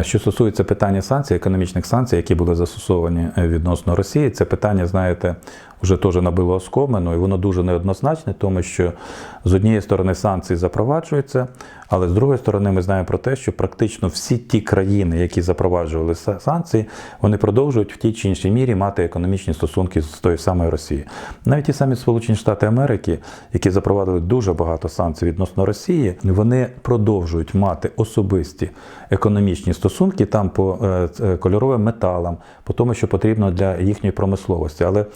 Що стосується питання санкцій, економічних санкцій, які були застосовані е, відносно Росії, це питання, знаєте, вже теж набило оскомину, і воно дуже неоднозначне, тому що з однієї сторони санкції запроваджуються, але з другої сторони ми знаємо про те, що практично всі ті країни, які запроваджували санкції, вони продовжують в тій чи іншій мірі мати економічні стосунки з тою самою Росією. Навіть ті самі Сполучені Штати Америки, які запровадили дуже багато санкцій відносно Росії, вони продовжують мати особисті економічні стосунки там по е, е, кольоровим металам, по тому, що потрібно для їхньої промисловості. Але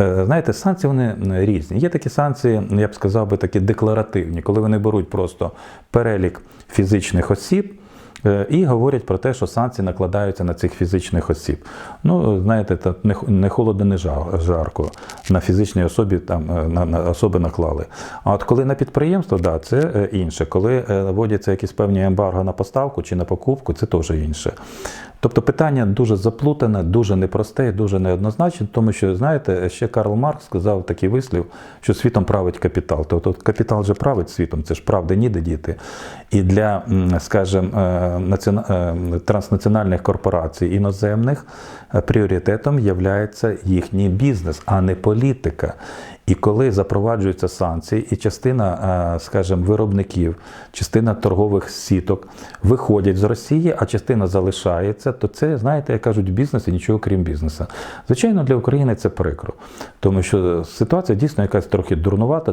е, знаєте, санкції вони різні. Є такі санкції, я б сказав би, такі декларативні, коли вони беруть просто перелік фізичних осіб. Е, І говорять про те, що санкції накладаються на цих фізичних осіб. Ну, знаєте, не холодно, не жарко. На фізичній особі там е, на, на особи наклали. А от коли на підприємство, да, це е, інше. Коли вводяться якісь певні ембарго на поставку чи на покупку, це теж інше. Тобто питання дуже заплутане, дуже непросте і дуже неоднозначне, тому що, знаєте, ще Карл Маркс сказав такий вислів, що світом править капітал. Тобто капітал же править світом, це ж правди ніде діти. І для, скажімо, е, е, транснаціональних корпорацій іноземних е, пріоритетом є їхній бізнес, а не політика. І коли запроваджуються санкції, і частина, е, скажімо, виробників, частина торгових сіток виходять з Росії, а частина залишається, то це, знаєте, як кажуть, бізнес і нічого крім бізнесу. Звичайно, для України це прикро, тому що ситуація дійсно якась трохи дурнувата,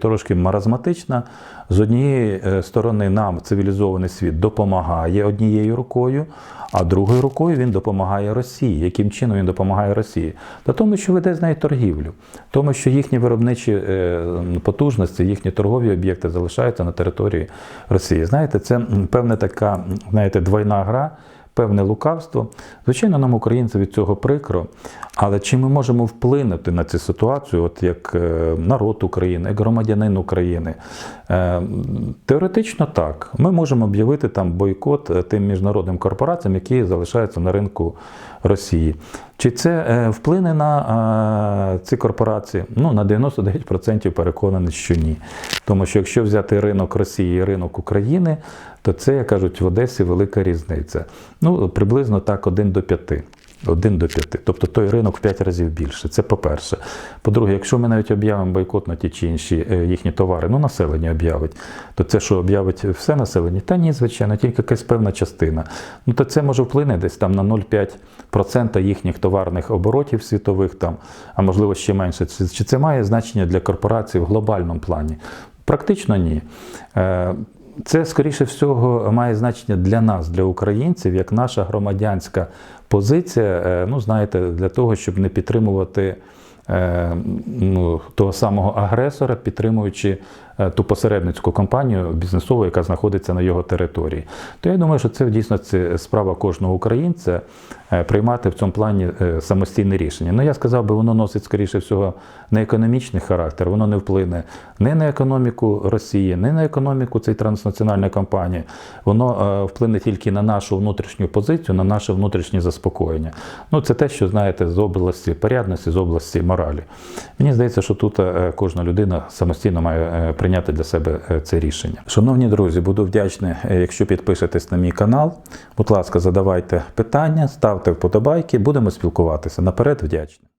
трошки маразматична. З однієї е, сторони, нам цивілізований світ допомагає однією рукою, а другою рукою він допомагає Росії. Яким чином він допомагає Росії? Та тому, що веде з нею торгівлю, тому що їхні виробничі е, потужності, їхні торгові об'єкти залишаються на території Росії. Знаєте, це певна така, знаєте, двойна гра. Певне лукавство. Звичайно, нам, українцям, від цього прикро. Але чи ми можемо вплинути на цю ситуацію, от як е, народ України, як громадянин України? Е, Теоретично так. Ми можемо об'явити там бойкот е, тим міжнародним корпораціям, які залишаються на ринку Росії. Чи це вплине на ці корпорації? Ну, на 99% переконаний, що ні. Тому що якщо взяти ринок Росії і ринок України, то це, як кажуть, в Одесі велика різниця. Ну, приблизно так 1 до 5. 1 до 5. Тобто той ринок в 5 разів більше. Це по-перше. По-друге, якщо ми навіть об'явимо бойкот на ті чи інші е, їхні товари, ну населення об'явить, то це що об'явить все населення? Та ні, звичайно, тільки якась певна частина. Ну то це може вплине десь там на 0,5% їхніх товарних оборотів світових, там, а можливо ще менше. Чи, це має значення для корпорацій в глобальному плані? Практично ні. Це, скоріше всього, має значення для нас, для українців, як наша громадянська позиція, е, ну, знаєте, для того, щоб не підтримувати е, ну, того самого агресора, підтримуючи е, ту посередницьку компанію бізнесову, яка знаходиться на його території. То я думаю, що це дійсно це справа кожного українця приймати в цьому плані е, самостійне рішення. Ну, я сказав би, воно носить, скоріше всього, не економічний характер, воно не вплине не на економіку Росії, не на економіку цієї транснаціональної компанії. Воно е, вплине тільки на нашу внутрішню позицію, на наше внутрішнє заспокоєння. Ну, це те, що знаєте, з області порядності, з області моралі. Мені здається, що тут е, кожна людина самостійно має е, прийняти для себе е, це рішення. Шановні друзі, буду вдячний, е, якщо підпишетесь на мій канал. Будь ласка, задавайте питання, ставте вподобайки, будемо спілкуватися. Наперед вдячний.